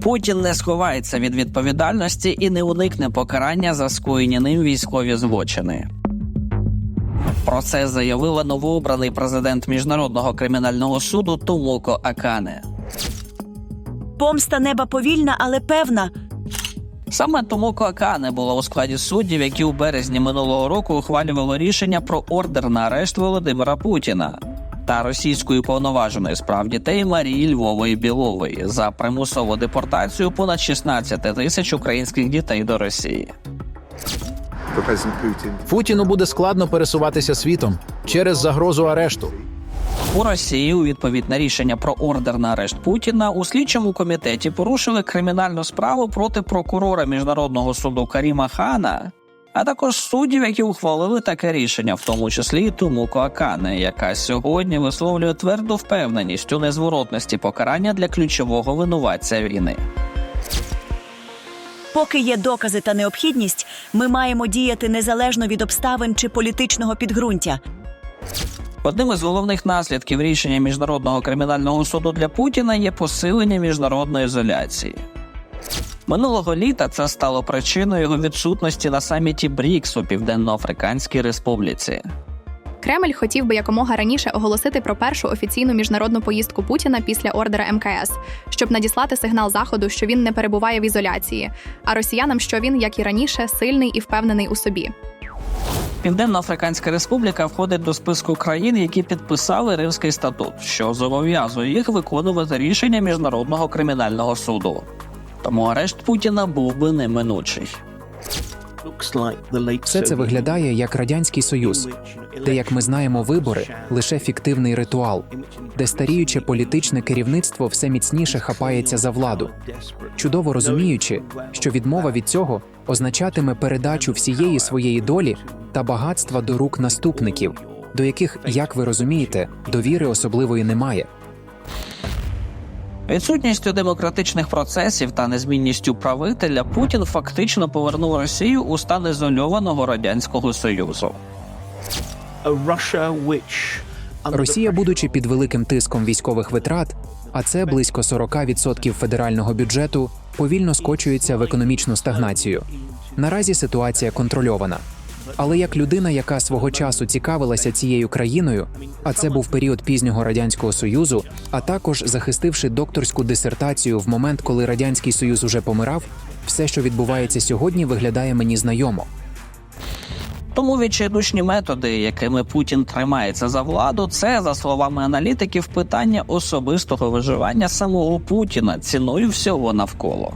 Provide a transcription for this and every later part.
Путін не сховається від відповідальності і не уникне покарання за скоєні ним військові злочини. Про це заявила новообраний президент міжнародного кримінального суду Тумоко Акане. Помста неба повільна, але певна. Саме Томоко Акане була у складі суддів, які у березні минулого року ухвалювали рішення про ордер на арешт Володимира Путіна та російської повноваженої справ дітей Марії Львової Білової за примусову депортацію понад 16 тисяч українських дітей до Росії. Путіну буде складно пересуватися світом через загрозу арешту. У Росії у відповідь на рішення про ордер на арешт Путіна у слідчому комітеті порушили кримінальну справу проти прокурора міжнародного суду Каріма Хана, а також суддів, які ухвалили таке рішення, в тому числі і Тумуко Акане, яка сьогодні висловлює тверду впевненість у незворотності покарання для ключового винуватця війни. Поки є докази та необхідність, ми маємо діяти незалежно від обставин чи політичного підґрунтя. Одним із головних наслідків рішення міжнародного кримінального суду для Путіна є посилення міжнародної ізоляції. Минулого літа це стало причиною його відсутності на саміті БРІКС у Південно-Африканській Республіці. Кремль хотів би якомога раніше оголосити про першу офіційну міжнародну поїздку Путіна після ордера МКС, щоб надіслати сигнал заходу, що він не перебуває в ізоляції, а росіянам, що він, як і раніше, сильний і впевнений у собі. Південно-Африканська Республіка входить до списку країн, які підписали Римський статут, що зобов'язує їх виконувати рішення міжнародного кримінального суду. Тому арешт Путіна був би неминучий. Все це виглядає як радянський союз, де, як ми знаємо, вибори лише фіктивний ритуал, де старіюче політичне керівництво все міцніше хапається за владу, чудово розуміючи, що відмова від цього означатиме передачу всієї своєї долі та багатства до рук наступників, до яких, як ви розумієте, довіри особливої немає. Відсутністю демократичних процесів та незмінністю правителя Путін фактично повернув Росію у стан ізольованого радянського союзу. Росія, будучи під великим тиском військових витрат, а це близько 40% федерального бюджету, повільно скочується в економічну стагнацію. Наразі ситуація контрольована. Але як людина, яка свого часу цікавилася цією країною, а це був період пізнього радянського союзу, а також захистивши докторську дисертацію в момент, коли радянський союз уже помирав, все, що відбувається сьогодні, виглядає мені знайомо. Тому відчайдушні методи, якими Путін тримається за владу, це за словами аналітиків питання особистого виживання самого Путіна ціною всього навколо.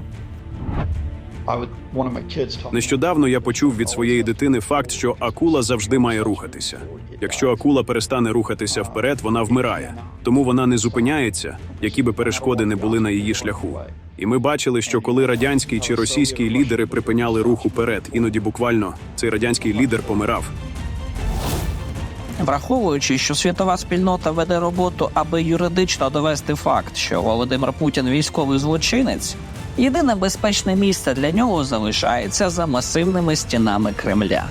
Нещодавно я почув від своєї дитини факт, що акула завжди має рухатися. Якщо акула перестане рухатися вперед, вона вмирає. Тому вона не зупиняється, які би перешкоди не були на її шляху. І ми бачили, що коли радянський чи російський лідери припиняли рух уперед, іноді буквально цей радянський лідер помирав. Враховуючи, що світова спільнота веде роботу, аби юридично довести факт, що Володимир Путін військовий злочинець, єдине безпечне місце для нього залишається за масивними стінами Кремля.